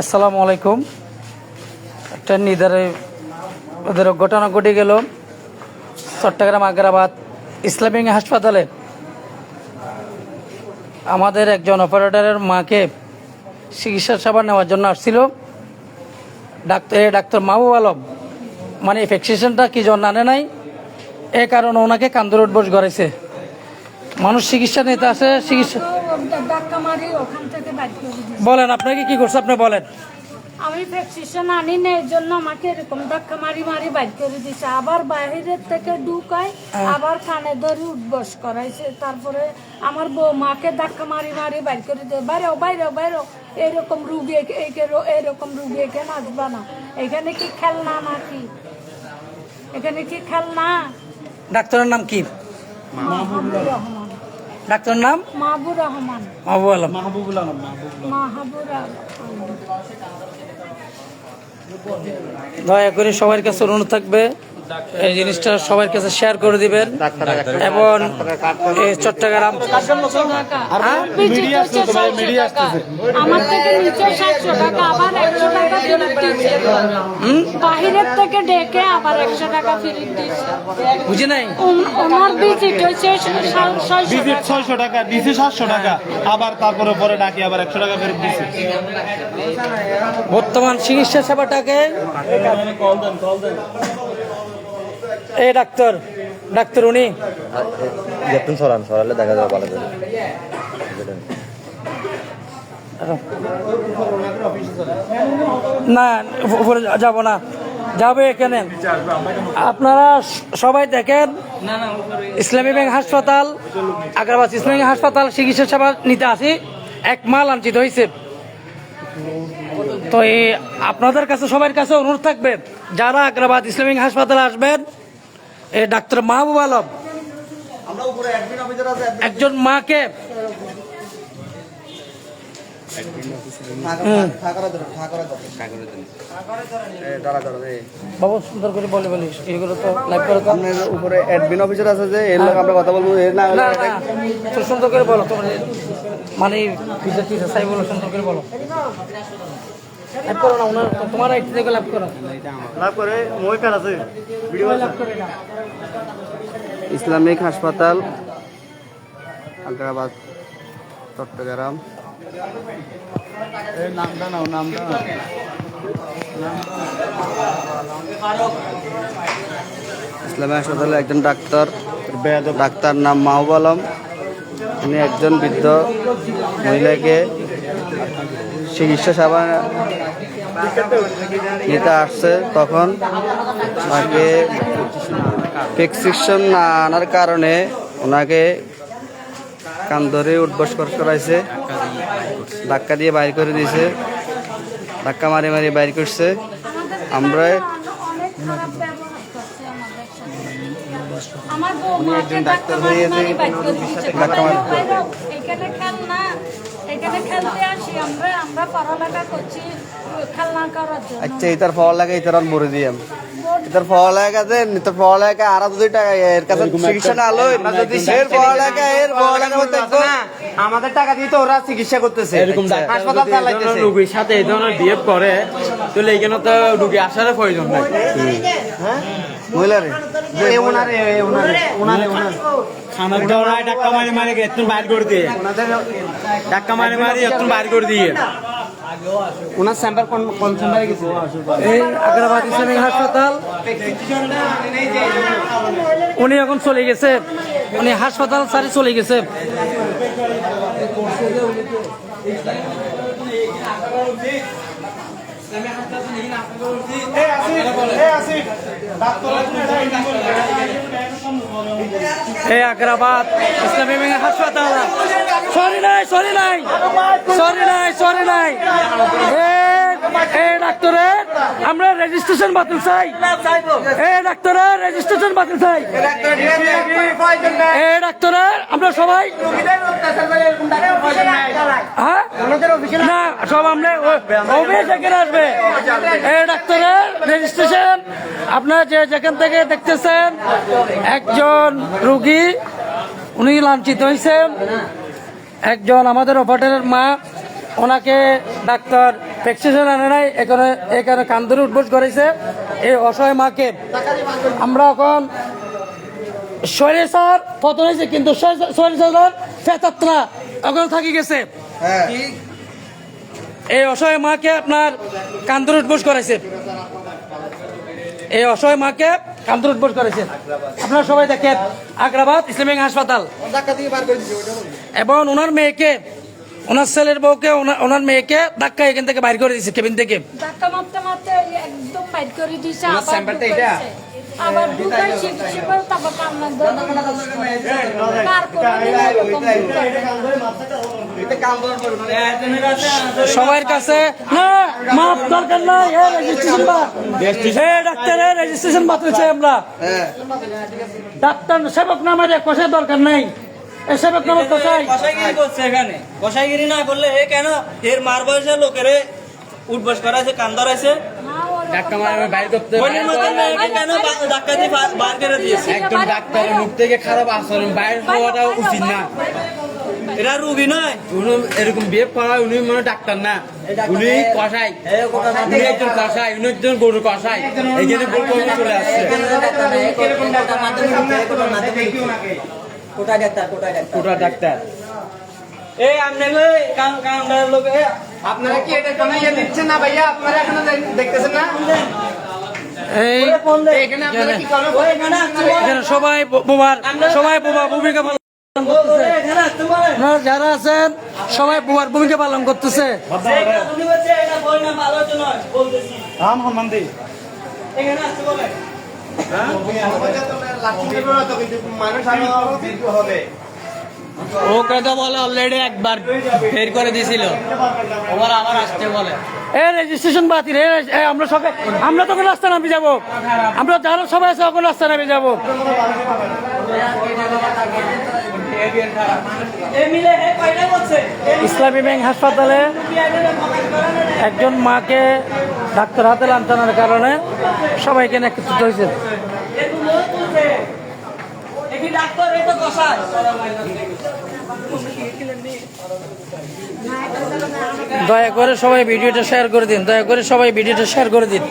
আসসালামু আলাইকুম। একটা নিদারে, ওদের ঘটনা ঘটে গেল চট্টগ্রাম আগ্রাবাদ ইসলামিক হাসপাতালে। আমাদের একজন অপারেটরের মাকে চিকিৎসা সেবা নেওয়ার জন্য আসছিল। ডাক্তার ডাক্তার মাহবুব আলম মানে ভ্যাকসিনেশনটা কি জন্য আনে নাই, এ কারণে ওনাকে কান্দর উঠবস গড়াইছে মানুষ চিকিৎসা নিতে আসে, চিকিৎসা ধাক্কা মারি ওখান থেকে বাইর করে দিয়েছে। বলেন আপনাকে কি করছে? আপনি বলেন। আমি প্রেসক্রিপশন আনি না এর জন্য আমাকে এরকম ধাক্কা মারি মারি বাইর করে দিয়েছে। আবার বাইরের থেকে ঢুকায় আবার কানে ধরে উঠবস করাইছে। তারপরে আমার বউ মাকে ধাক্কা মারি মারি বাইর করে দিয়ে বাইরে বাইরে বাইরেও এরকম রুগী একে- এরকম রুগী এখানে আসবা না। এখানে কি খেলনা নাকি? এখানে কি খেলনা? ডাক্তারের নাম কি? মাহবুর রহমান ডাক্তারের নাম? মাহবুব রহমান। মাহবুব আলম। মাহবুর আলম। দয়া করে সবার কাছে অনুরোধ থাকবে এই জিনিসটা সবার কাছে শেয়ার করে দিবেন। এবং এই চট্টগ্রাম আর ভিজিট হচ্ছে 700 টাকা। আমার থেকে নিচে সাতশো টাকা আবার একশো টাকা ফেরত দিচ্ছে বাহিরের থেকে ডেকে আবার একশো টাকা ফেরত দিচ্ছে বুঝি নাই? ওনার ভিজিট হচ্ছে ছয়শো ভিজিট টাকা ছয়শো টাকা দিছে সাতশো টাকা আবার তারপরে পরে ডাকি আবার একশো টাকা ফেরত দিছে। বর্তমান চিকিৎসা সেবাটাকে এই ডাক্তার ডাক্তার উনি। একটু সরান সরালে দেখা যাবে ভালো করে। না উপরে যাব না। যাবে এখানে। আপনারা সবাই দেখেন ইসলামী ব্যাংক হাসপাতাল আগ্রাবাদ ইসলামী হাসপাতাল চিকিৎসা সেবা নিতে আসি। এক মাল লাঞ্ছিত হয়েছে তো এই আপনাদের কাছে সবার কাছে অনুরোধ থাকবে যারা আগ্রাবাদ ইসলামিক হাসপাতালে আসবেন এই ডাক্তার মাহবুব আলম। একজন মাকে। বাবু সুন্দর করে বলে বলিস এগুলো তো লাইভ করে তো আপনার উপরে অ্যাডমিন অফিসার আছে যে এর লোক আমরা কথা বলব এর না না না। তো সুন্দর করে বলো তোমার মানে টিচার টিচার সাই বলো সুন্দর করে বলো। লাইভ করো না ওনার তোমার আইটি থেকে লাইভ করো। লাভ করে মই কার আছে। ভিডিও লাইভ করে না। ইসলামিক হাসপাতাল আগ্রাবাদ চট্টগ্রাম। নামটা নাও নামটা নাও। ইসলামিক হাসপাতালে একজন ডাক্তার ডাক্তার নাম মাহবুব আলম। উনি একজন বৃদ্ধ মহিলাকে চিকিৎসা সেবা নিতে আসছে তখন তাকে প্রেসক্রিপশন না আনার কারণে ওনাকে কান ধরে উঠবস করাইছে। ধাক্কা দিয়ে বাইর করে দিয়েছে। ধাক্কা মারি মারি বাইর করছে। আমরা আমার বউ মাকে করে দিয়েছে। ধাক্কা মারি- বাইরেও, এখানে এখানে খেলতে আসি আমরা আমরা পড়ালেখা করছি খেলনা করার জন্য। আচ্ছা আর ভরে দিয়াম ইতার ফল লাগে যে ইতার ফল লাগে আর দুই টাকা এর কাছে চিকিৎসা না লই না যদি এর ফল লাগে এর ফল লাগে মধ্যে আমাদের টাকা দিয়ে তো ওরা চিকিৎসা করতেছে। এরকম ডাক্তার হাসপাতাল চালাইতেছে। রোগীর সাথে এই ধরনের বিহেভ করে তাহলে এখানে তো রোগী আসার প্রয়োজন নাই। মহিলারে? এ ওনারে ওনারে ওনারে ওনারে। খানার দৌড়ায় ধাক্কা মারি মারি একটু বাইর করে দিয়ে। ধাক্কা মারি মারি একটু বাইর করে দিয়ে। ওনার স্যাম্পল কোন কোন চেম্বারে গেছে? এই আগ্রাবাদ ইসলামিক হাসপাতাল। উনি এখন চলে গেছে। উনি হাসপাতাল সারি চলে গেছে। এই আগ্রাবাদ ইসলামী ব্যাংক হাসপাতাল। সরি নাই সরি নাই সরি নাই সরি নাই। ডাক্তারের রেজিস্ট্রেশন রেজিস্ট্রেশন আমরা সবাই হ্যাঁ? সব আমরা এ রেজিস্ট্রেশন আপনার যে যেখান থেকে দেখতেছেন, একজন রুগী, উনি লাঞ্ছিত হয়েছেন। একজন আমাদের অপারেটরের মা ওনাকে ডাক্তার প্রেসক্রিপশন আনে নাই এখানে এখানে কান ধরে উঠবোস করেছে এই অসহায় মাকে। আমরা এখন শরীর স্যার পতন হয়েছে কিন্তু শরীর স্যার ফেতাত্রা ওখানে থাকি গেছে। এই অসহায় মাকে আপনার কান্দর উঠবোস করেছে। এই অসহায় মাকে কান্দর উঠবোস করেছে। আপনারা সবাই দেখেন আগ্রাবাদ ইসলামিক হাসপাতাল। এবং ওনার মেয়েকে ওনার ছেলের বউকে ওনার- ওনার মেয়েকে ধাক্কা এখান থেকে বাইর করে দিয়েছে কেবিন থেকে ধাক্কা মারতে মারতে একদম বাইর করে দিয়েছে আবার এটা? আবার ঢুকাই চিকিৎসা করে তারপর কান্নার ধরে কার কোনো দিন এরকম ঢুকায়। সবার কাছে না মাপ দরকার নাই রেজিস্ট্রেশন বা ডাক্তারের রেজিস্ট্রেশন বাতিল চাই আমরা ডাক্তার সেবক নামের কষার দরকার নাই কষাই কষাইগিরি করছে এখানে। কষাইগিরি না করলে কেন? এর মার বয়সে লোকেরে উঠবস করাইছে কান ধরাইছে। মারে বাইর করতে বলির মতন মেয়েকে কেন বা- দিয়ে বার করে দিয়েছে? একদম ডাক্তারের মুখ থেকে খারাপ আচরণ বাইর হওয়াটা উচিত না। এরা রুগী নয়। উনি এরকম বিয়ে করা উনি মনে ডাক্তার না। উনি কষাই উনি একজন কষাই উনি একজন গরু কষাই এইখানে ভুল চলে আসছে। কোটা ডাক্তার এই আমনে কাউন্টার লোক। এ, আপনারা কি এটা কোনো ইয়ে দিচ্ছেন না ভাইয়া? আপনারা এখনও দেখতেছেন না? সবাই সবাই ভূমিকা আপনারা যারা আছেন সবাই বোমার ভূমিকা পালন করতেছে। রাম হনুমান এখানে আসতে অলরেডি একবার বের করে এ রেজিস্ট্রেশন আমরা সবাই তখন রাস্তা নামে যাব। আমরা যারা সবাই আছে তখন রাস্তা নামে যাব। ইসলামী ব্যাংক হাসপাতালে একজন মাকে ডাক্তার হাতে লাঞ্ছনার কারণে সবাই এখানে একত্রিত হয়েছে। দয়া করে সবাই ভিডিওটা শেয়ার করে দিন, দয়া করে সবাই ভিডিওটা শেয়ার করে দিন।